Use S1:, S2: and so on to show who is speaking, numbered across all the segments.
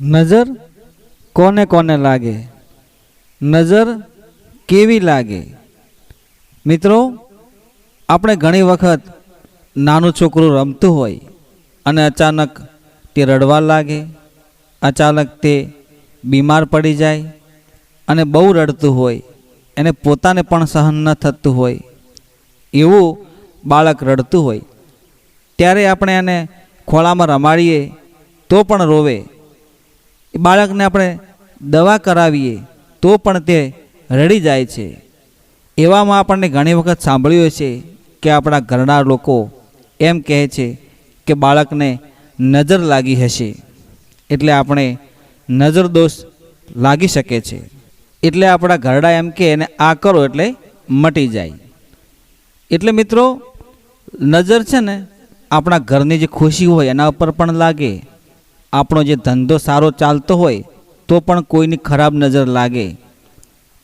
S1: નજર કોને કોને લાગે? નજર કેવી લાગે? મિત્રો, આપણે ઘણી વખત નાનું છોકરું રમતું હોય અને અચાનક તે રડવા લાગે, અચાનક તે બીમાર પડી જાય અને બહુ રડતું હોય, એને પોતાને પણ સહન ન થતું હોય, એવું બાળક રડતું હોય, ત્યારે આપણે એને ખોળામાં રમાડીએ તો પણ રોવે. બાળકને આપણે દવા કરાવીએ તો પણ તે રડી જાય છે. એવામાં આપણને ઘણી વખત સાંભળ્યું છે કે આપણા ઘરના લોકો એમ કહે છે કે બાળકને નજર લાગી હશે. એટલે આપણે નજર દોષ લાગી શકે છે. એટલે આપણા ઘરડા એમ કે એને આ કરો એટલે મટી જાય. એટલે મિત્રો, નજર છે ને આપણા ઘરની જે ખુશી હોય એના ઉપર પણ લાગે. આપણો જે ધંધો સારો ચાલતો હોય, તો પણ કોઈની ખરાબ નજર લાગે.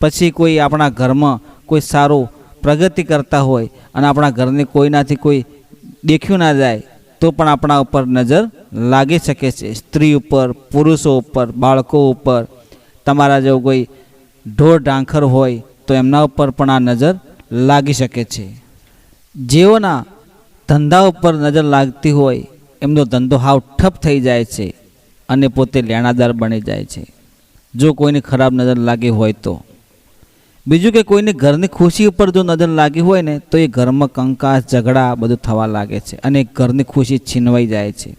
S1: પછી કોઈ આપણા ઘરમાં કોઈ સારું પ્રગતિ કરતા હોય અને આપણા ઘરની કોઈનાથી કોઈ દેખ્યું ના જાય, તો પણ આપણા ઉપર નજર લાગી શકે છે. સ્ત્રી ઉપર, પુરુષો ઉપર, બાળકો ઉપર, તમારા જો કોઈ ઢોર ઢાંખર હોય, તો એમના ઉપર પણ આ નજર લાગી શકે છે. જેઓના ધંધા ઉપર નજર લાગતી હોય, એમનો ધંધો હાવ ઠપ થઈ જાય છે. અને પોતે લેણાદાર બની જાય છે. જો કોઈની ખરાબ નજર લાગી હોય તો. બીજું કે કોઈને ઘરની ખુશી ઉપર જો નજર લાગી હોય ને, તો એ ઘરમાં કંકાસ, ઝઘડા બધું થવા લાગે છે અને ઘરની ખુશી છીનવાઈ જાય છે.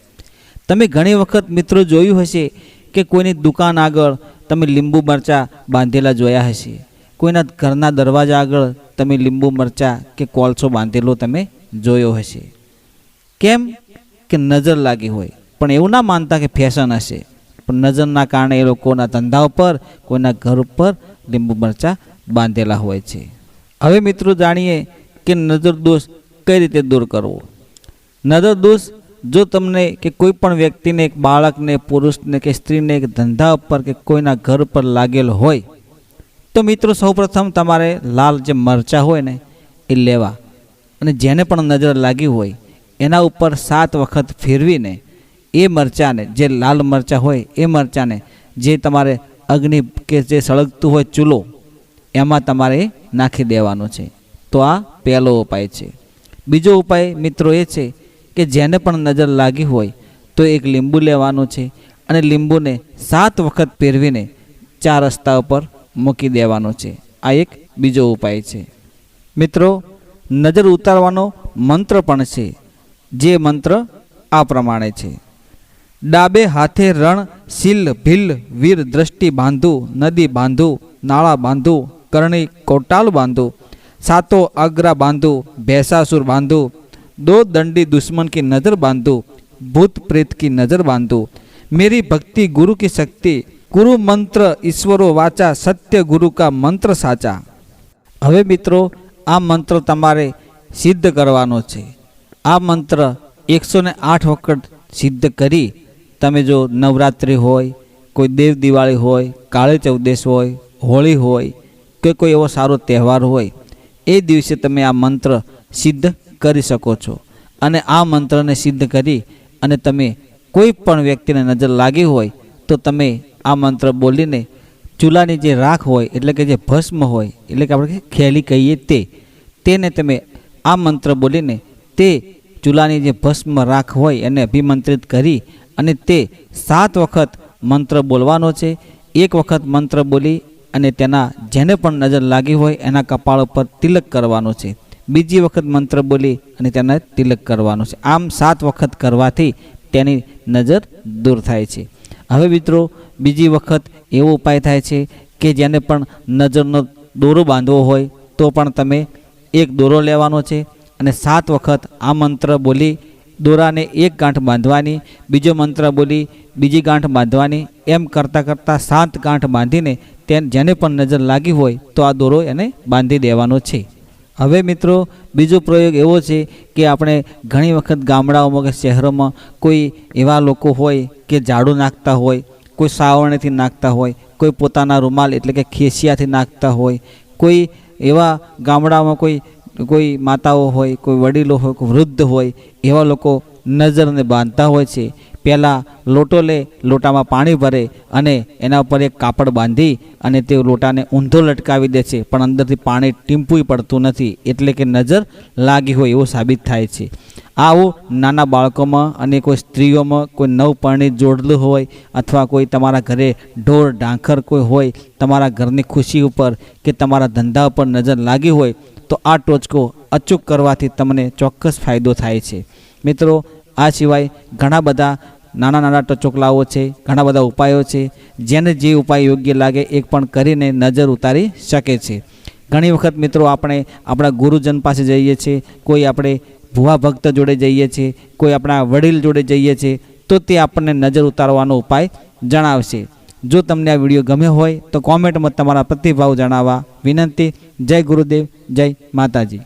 S1: તમે ઘણી વખત મિત્રો જોયું હશે કે કોઈની દુકાન આગળ તમે લીંબુ મરચાં બાંધેલા જોયા હશે. કોઈના ઘરના દરવાજા આગળ તમે લીંબુ મરચાં કે કોલસો બાંધેલો તમે જોયો હશે. કેમ? કે નજર લાગી હોય. પણ એવું ના માનતા કે ફેશન હશે. પણ નજરના કારણે એ લોકોના ધંધા ઉપર, કોઈના ઘર ઉપર લીંબુ મરચાં બાંધેલા હોય છે. હવે મિત્રો જાણીએ કે નજર દોષ કઈ રીતે દૂર કરવો? નજર દોષ જો તમને કે કોઈ પણ વ્યક્તિને, એક બાળકને પુરુષને કે સ્ત્રીને એક ધંધા ઉપર કે કોઈના ઘર પર લાગેલો હોય, તો મિત્રો સૌપ્રથમ તમારે લાલ જે મરચાં હોય ને, એ લેવા. અને જેને પણ નજર લાગી હોય, એના ઉપર સાત વખત ફેરવીને એ મરચાંને, જે લાલ મરચાં હોય એ મરચાંને, જે તમારે અગ્નિ કે જે સળગતું હોય ચૂલો, એમાં તમારે નાખી દેવાનું છે. તો આ પહેલો ઉપાય છે. બીજો ઉપાય મિત્રો એ છે કે જેને પણ નજર લાગી હોય તો એક લીંબુ લેવાનું છે અને લીંબુને સાત વખત પહેરવીને ચાર રસ્તા ઉપર મૂકી દેવાનો છે. આ એક બીજો ઉપાય છે. મિત્રો, નજર ઉતારવાનો મંત્ર પણ છે. જે મંત્ર આ પ્રમાણે છે. ડાબે હાથે રણ શીલ ભીલ વીર દ્રષ્ટિ બાંધુ નદી બાંધુ નાળા બાંધુ કરણી કોટાલ બાંધુ સાતો અગ્રા બાંધુ ભૈસાસુર બાંધુ दो दंडी दुश्मन की नज़र बांधो भूत प्रेत की नज़र बांधो मेरी भक्ति गुरु की शक्ति गुरु मंत्र ईश्वरो वाचा सत्य गुरु का મંત્ર સાચા હવે મિત્રો આ મંત્ર તમારે સિદ્ધ કરવાનો છે આ મંત્ર એકસો ને આઠ વખત સિદ્ધ કરી તમે જો નવરાત્રિ હોય, કોઈ દેવ દિવાળી હોય, કાળી ચૌદેશ હોય, હોળી હોય કે કોઈ એવો સારો તહેવાર હોય, એ દિવસે તમે આ મંત્ર સિદ્ધ કરી શકો છો. અને આ મંત્રને સિદ્ધ કરી અને તમે કોઈ પણ વ્યક્તિને નજર લાગી હોય, તો તમે આ મંત્ર બોલીને ચૂલાની જે રાખ હોય, એટલે કે જે ભસ્મ હોય, એટલે કે આપણે ખેલી કહીએ તે, તેને તમે આ મંત્ર બોલીને તે ચૂલાની જે ભસ્મ રાખ હોય, એને અભિમંત્રિત કરી અને તે સાત વખત મંત્ર બોલવાનો છે. એક વખત મંત્ર બોલી અને તેના જેને પણ નજર લાગી હોય એના કપાળ ઉપર તિલક કરવાનો છે. બીજી વખત મંત્ર બોલી અને તેને તિલક કરવાનો છે. આમ સાત વખત કરવાથી તેની નજર દૂર થાય છે. હવે મિત્રો, બીજી વખત એવો ઉપાય થાય છે કે જેને પણ નજરનો દોરો બાંધવો હોય તો પણ તમે એક દોરો લેવાનો છે અને સાત વખત આ મંત્ર બોલી દોરાને એક ગાંઠ બાંધવાની, બીજો મંત્ર બોલી બીજી ગાંઠ બાંધવાની, એમ કરતાં કરતાં સાત ગાંઠ બાંધીને તેને જેને પણ નજર લાગી હોય તો આ દોરો એને બાંધી દેવાનો છે. હવે મિત્રો, બીજો પ્રયોગ એવો છે કે આપણે ઘણી વખત ગામડાઓમાં કે શહેરોમાં કોઈ એવા લોકો હોય કે ઝાડુ નાખતા હોય, કોઈ સાવરણીથી નાખતા હોય, કોઈ પોતાના રૂમાલ એટલે કે ખેસિયાથી નાખતા હોય, કોઈ એવા ગામડામાં કોઈ કોઈ માતાઓ હોય, કોઈ વડીલો હોય, કોઈ વૃદ્ધ હોય, એવા લોકો નજરને બાંધતા હોય છે. પહેલાં લોટો લે લોટામાં પાણી ભરે અને એના ઉપર એક કાપડ બાંધી અને તે લોટાને ઊંધો લટકાવી દે છે, પણ અંદરથી પાણી ટીમ્પુય પડતું નથી, એટલે કે નજર લાગી હોય એવું સાબિત થાય છે. આવું નાના બાળકોમાં અને કોઈ સ્ત્રીઓમાં કોઈ નવપરણિત જોડલું હોય અથવા કોઈ તમારા ઘરે ઢોર, ઢાંખર કોઈ હોય, તમારા ઘરની ખુશી ઉપર કે તમારા ધંધા ઉપર નજર લાગી હોય તો આ ટોચકો અચૂક કરવાથી તમને ચોક્કસ ફાયદો થાય છે. મિત્રો, આ સિવાય ઘણા બધા નાના નાના ટચોકલાઓ છે, ઘણા બધા ઉપાયો છે, જેને જે ઉપાય યોગ્ય લાગે એક પણ કરીને નજર ઉતારી શકે છે. ઘણી વખત મિત્રો આપણે આપણા ગુરુજન પાસે જઈએ છીએ, કોઈ આપણે ભુવા ભક્ત જોડે જઈએ છીએ, કોઈ આપણા વડીલ જોડે જઈએ છીએ, તો તે આપણને નજર ઉતારવાનો ઉપાય જણાવશે. જો તમને આ વીડિયો ગમ્યો હોય તો કોમેન્ટમાં તમારા પ્રતિભાવ જણાવવા વિનંતી જય ગુરુદેવ જય માતાજી.